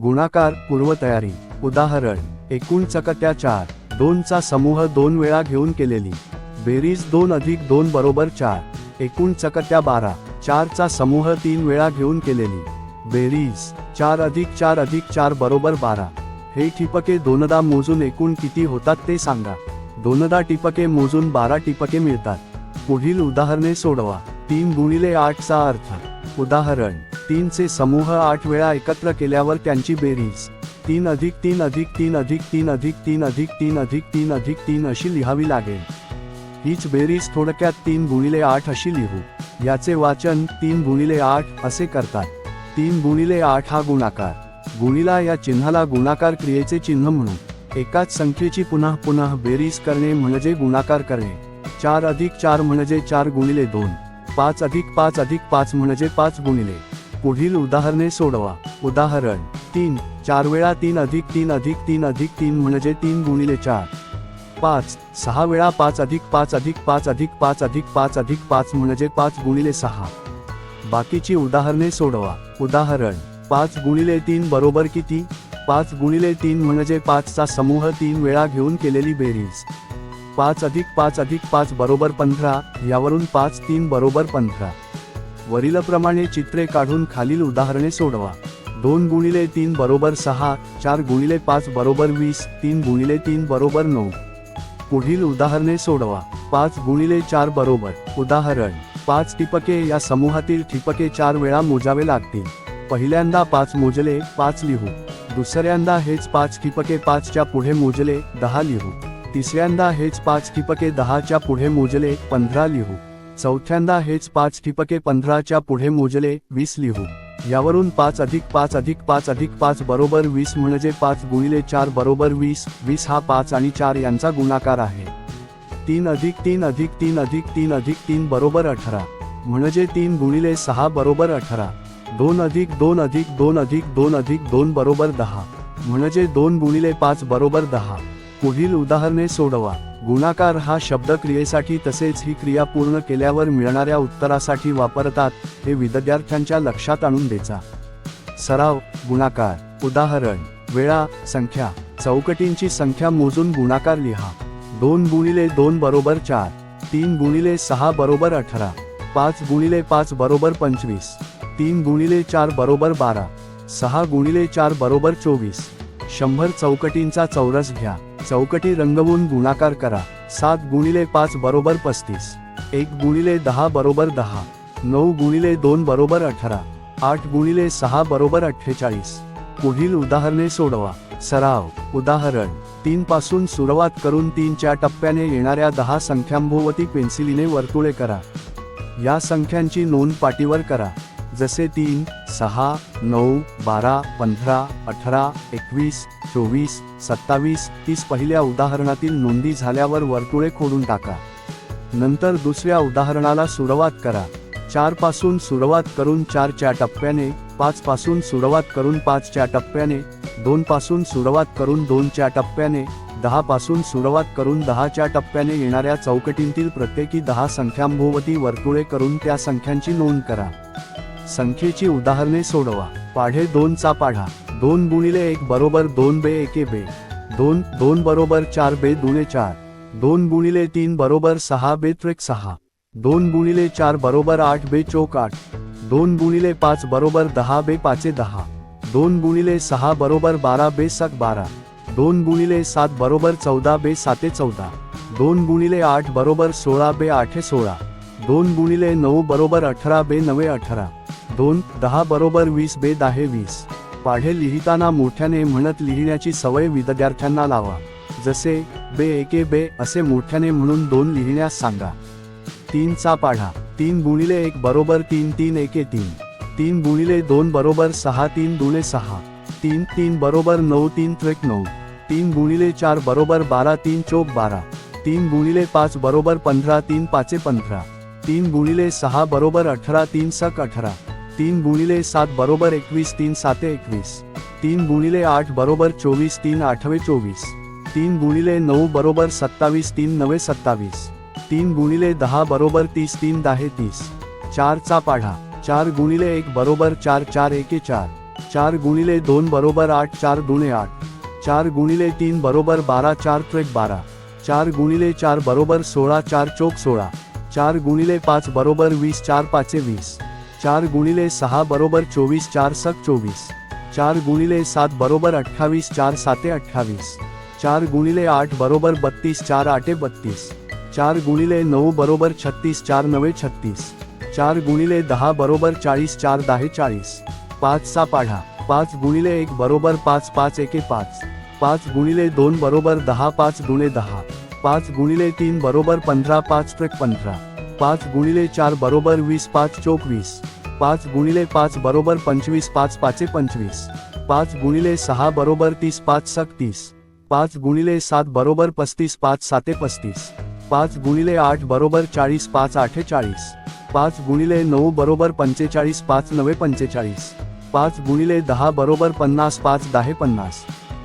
गुणाकार पूर्वतयारी. उदाहरण एकूण चकत्या चार. दोनचा समूह दोन वेळा घेऊन केलेली. बेरीज दोन अधिक दोन बरोबर चार. एकूण चकत्या बारा. चारचा समूह तीन वेळा घेऊन केलेली. बेरीज चार अधिक चार अधिक चार बरोबर बारा. हे ठिपके दोनदा मोजून एकूण किती होतात ते सांगा. दोनदा टिपके मोजून बारा टिपके मिळतात. पुढील उदाहरणे सोडवा. तीन गुणिले आठचा अर्थ. उदाहरण तीनचे समूह आठ वेळा एकत्र केल्यावर त्यांची बेरीज. तीन अधिक तीन अधिक तीन अधिक तीन अधिक तीन अधिक तीन अधिक तीन अधिक तीन अशी लिहावी लागेल. हीच बेरीज थोडक्यात तीन गुणिले आठ अशी लिहू. याचे वाचन तीन गुणिले आठ असे करतात. तीन गुणिले आठ हा गुणाकार. गुणिला या चिन्हाला गुणाकार क्रियेचे चिन्ह म्हणू. एकाच संख्येची पुन्हा पुन्हा बेरीज करणे म्हणजे गुणाकार करणे. चार अधिक चार म्हणजे चार गुणिले दोन. पाच अधिक पाच अधिक पाच म्हणजे पाच गुणिले. पुढील उदाहरणे सोडवा. उदाहरण तीन. चार वेळा तीन अधिक तीन अधिक तीन अधिक तीन म्हणजे तीन गुणिले चार. पाच. सहा वेळा पाच अधिक पाच अधिक पाच अधिक पाच अधिक पाच अधिक पाच म्हणजे पाच गुणिले सहा. बाकीची उदाहरणे सोडवा. उदाहरण पाच गुणिले तीन बरोबर किती? पाच गुणिले तीन म्हणजे पाचचा समूह तीन वेळा घेऊन केलेली बेरीज. पाच अधिक पाच अधिक पाच बरोबर पंधरा. यावरून पाच तीन बरोबर पंधरा. वरीलप्रमाणे चित्रे काढून खालील उदाहरणे सोडवा. दोन गुणिले तीन बरोबर सहा चार गुणिले पाच बरोबर वीस तीन गुणिले तीन बरोबर नऊ. पुढील उदाहरणे सोडवा. पाच गुणिले चार बरोबर. उदाहरण पाच टिपके या समूहातील ठिपके चार वेळा मोजावे लागतील. पहिल्यांदा पाच मोजले पाच लिहू. दुसऱ्यांदा हेच पाच ठिपके पाचच्या पुढे मोजले दहा लिहू. तिसऱ्यांदा हेच पाच ठिपके दहाच्या पुढे मोजले पंधरा लिहू. चौथ्यांदा हेच पाच ठिपके पंधराच्या पुढे मोजले वीस लिहू. यावरून पाच अधिक पाच अधिक पाच अधिक पाच बरोबर वीस म्हणजे पाच गुणिले चार बरोबर वीस वीस हा पाच आणि चार यांचा गुणाकार आहे. तीन अधिक तीन अधिक तीन अधिक तीन अधिक तीन बरोबर अठरा म्हणजे तीन गुणिले सहा बरोबर अठरा. दोन अधिक दोन अधिक दोन अधिक दोन अधिक दोन बरोबर दहा म्हणजे दोन गुणिले पाच बरोबर दहा. पुढील उदाहरणे सोडवा. गुणाकार हा शब्द क्रियेसाठी तसेच ही क्रिया पूर्ण केल्यावर मिळणाऱ्या उत्तरासाठी वापरतात हे विद्यार्थ्यांच्या लक्षात आणून द्यायचा. सराव गुणाकार. उदाहरण. वेळा संख्या. चौकटींची संख्या मोजून गुणाकार लिहा. दोन गुणिले दोन बरोबर चार. तीन गुणिले सहा बरोबर अठरा. पाच गुणिले पाच बरोबर पंचवीस. तीन गुणिले चार बरोबर बारा. सहा गुणिले चार बरोबर चोवीस. शंभर चौकटींचा चौरस घ्या. चौकटी रंगवून गुणाकार करा. सात गुणिले पाच बरोबर पस्तीस. एक गुणिले दहा बरोबर दहा. नऊ गुणिले दोन बरोबर अठरा. आठ गुणिले सहा बरोबर अठ्ठेचाळीस. पुढील उदाहरणे सोडवा. सराव. उदाहरण. तीन पासून सुरुवात करून तीनच्या टप्प्याने येणाऱ्या दहा संख्यांभोवती पेन्सिलीने वर्तुळे करा. या संख्यांची नोंद पाटीवर करा. जसे तीन सहा नऊ बारा पंधरा अठरा एकवीस चोवीस सत्तावीस तीस पहिल्या उदाहरणातील नोंदी झाल्यावर वर्तुळे खोडून टाका. नंतर दुसऱ्या उदाहरणाला सुरुवात करा. चारपासून सुरुवात करून चारच्या टप्प्याने पाचपासून सुरुवात करून पाचच्या टप्प्याने दोनपासून सुरुवात करून दोनच्या टप्प्याने दहापासून सुरुवात करून दहाच्या टप्प्याने येणाऱ्या चौकटींतील प्रत्येकी दहा संख्यांभोवती वर्तुळे करून त्या संख्यांची नोंद करा. संख्येची उदाहरणे सोडवा. पाढे दोनचा पाढा. दोन गुणिले एक बरोबर दोन बे एके बे. दोन दोन बरोबर चार बे दुणे चार. दोन गुणिले तीन बरोबर सहा बे त्रेक सहा. दोन गुणिले चार बरोबर आठ बे चौक आठ. दोन गुणिले पाच बरोबर दहा बे पाचे दहा. दोन गुणिले सहा बरोबर बारा बे सक बारा. दोन गुणिले सात बरोबर चौदा बे साते चौदा. दोन गुणिले आठ बरोबर सोळा बे आठे सोळा. दोन गुणिले नऊ बरोबर अठरा बे नवे अठरा. दोन दहा बरोबर वीस बे दहा वीस. पाढे लिहिताना मोठ्याने म्हणत लिहिण्याची सवय विद्यार्थ्यांना लावा. जसे बे एके बे असे मोठ्याने म्हणून दोन लिहिण्यास सांगा. तीनचा पाढा तीन गुणिले एक बरोबर तीन तीन एके तीन. तीन गुणिले दोन बरोबर सहा तीन दुणे सहा. तीन तीन बरोबर नऊ तीन त्रेक नऊ. तीन गुणिले चार बरोबर बारा तीन चोक बारा. तीन गुणिले पाच बरोबर पंधरा तीन पाचे पंधरा. तीन गुणिले सहा बरोबर अठरा तीन सक अठरा. तीन गुणिले सात बरोबर एकवीस तीन साते एकवीस. तीन गुणिले आठ बरोबर चोवीस तीन आठवे चोवीस. तीन गुणिले नऊ बरोबर सत्तावीस तीन नवे सत्तावीस. तीन गुणिले दहा बरोबर तीस तीन दहा तीस. चारचा पाढा. चार गुणिले एक बरोबर चार चार एके चार. चार गुणिले दोन बरोबर आठ चार दुणे आठ. चार गुणिले तीन बरोबर बारा चार त्रेक बारा. चार गुणिले चार बरोबर सोळा चार चोक सोळा. चार गुणिले पाच बरोबर वीस चार पाचे वीस. चार गुणिले सहा बरोबर चोवीस चार सक चोवीस. चार गुणिले सात बरोबर अठ्ठावीस चार साते अठ्ठावीस. चार गुणिले आठ बरोबर बत्तीस चार आठे बत्तीस. चार गुणिले नऊ बरोबर छत्तीस चार नवे छत्तीस. चार गुणिले दहा बरोबर चाळीस चार दहा चाळीस. पाचचा पाढा. पाच गुणिले एक बरोबर पाच पाच एके पाच. पाच गुणिले दोन बरोबर दहा पाच दुणे दहा. पाच गुणिले तीन बरोबर पंधरा पाच त्रिक पंधरा. पाच गुणिले चार बरोबर वीस पाच चोक वीस. पाच गुणिले पाच बरोबर पंचवीस पाच पाचे पंचवीस. पाच गुणिले सहा बरोबर तीस पाच सक तीस. पाच गुणिले सात बरोबर पस्तीस पाच साते पस्तीस. पाच गुणिले आठ बरोबर चाळीस पाच आठे चाळीस. पाच गुणिले नऊ बरोबर पंचेचाळीस पाच नवे पंचेचाळीस. पाच गुणिले दहा बरोबर पन्नास पाच दहा पन्नास.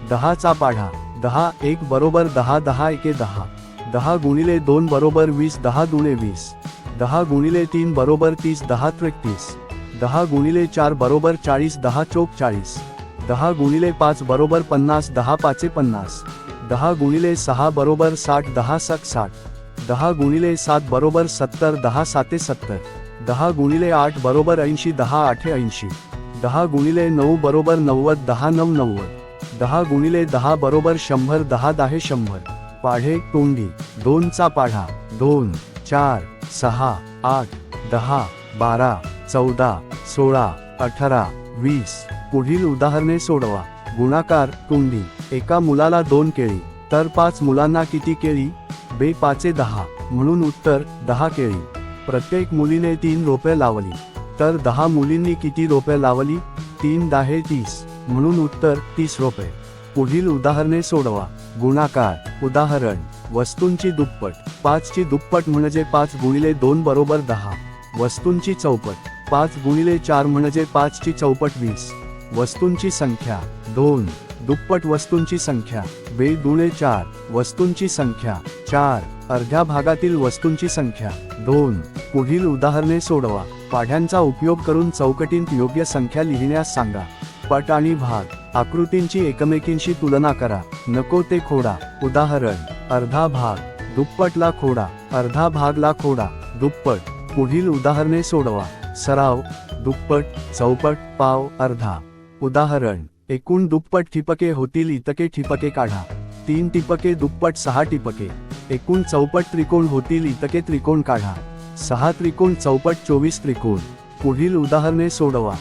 दहाचा पाढा. दहा एक बरोबर दहा दहा एके दहा. दहा गुणिले दोन बरोबर वीस दहा दुणे वीस. दहा गुणिले तीन बरोबर तीस दहा त्रेतीस. दहा गुणिले चार बरोबर चाळीस दहा चोक चाळीस. दहा गुणिले पाच बरोबर पन्नास दहा पाचे पन्नास. दहा गुणिले सहा बरोबर साठ दहा सक साठ. दहा गुणिले सात बरोबर सत्तर दहा साते सत्तर. दहा गुणिले आठ बरोबर ऐंशी दहा आठे ऐंशी. दहा गुणिले नऊ बरोबर नव्वद दहा नऊ नव्वद. दहा गुणिले दहा बरोबर शंभर दहा दहा शंभर. पाढे तोंडी. दोनचा पाढा. दोन चार. सहा आठ दहा बारा चौदा सोळा अठरा वीस. पुढील उदाहरणे सोडवा. गुणाकार कुंडी. एका मुलाला दोन केळी. तर पाच मुलांना किती केळी? बे पाचे दहा. म्हणून उत्तर दहा केळी. प्रत्येक मुलीने तीन रोपे लावली. तर दहा मुलींनी किती रोपे लावली? तीन दाहे तीस. म्हणून उत्तर तीस रोपे. पुढील उदाहरणे सोडवा. गुणाकार उदाहरण. वस्तूंची दुप्पट. पाचची दुप्पट म्हणजे पाच गुणिले दोन बरोबर दहा. वस्तूंची चौपट. पाच गुणिले चार म्हणजे पाचची चौपट वीस. वस्तूंची संख्या दोन. दुप्पट वस्तूंची संख्या बे दुणे चार. वस्तूंची संख्या चार. अर्ध्या भागातील वस्तूंची संख्या दोन. पुढील उदाहरणे सोडवा. पाढ्यांचा उपयोग करून चौकटींत योग्य संख्या लिहिण्यास सांगा. पट आणि भाग. आकृतींची एकमेकींशी तुलना करा. नको ते खोडा. उदाहरण. अर्धा भाग दुप्पटला खोडा अर्धा भागला खोडा दुप्पट. पुढील उदाहरणे सोडवा. सराव दुप्पट चौपट पाव अर्धा. उदाहरण एकूण दुप्पट ठिपके होतील इतके ठिपके काढा. तीन टिपके दुप्पट सहा टिपके. एकूण चौपट त्रिकोण होतील इतके त्रिकोण काढा. सहा त्रिकोण चौपट चोवीस त्रिकोण. पुढील उदाहरणे सोडवा.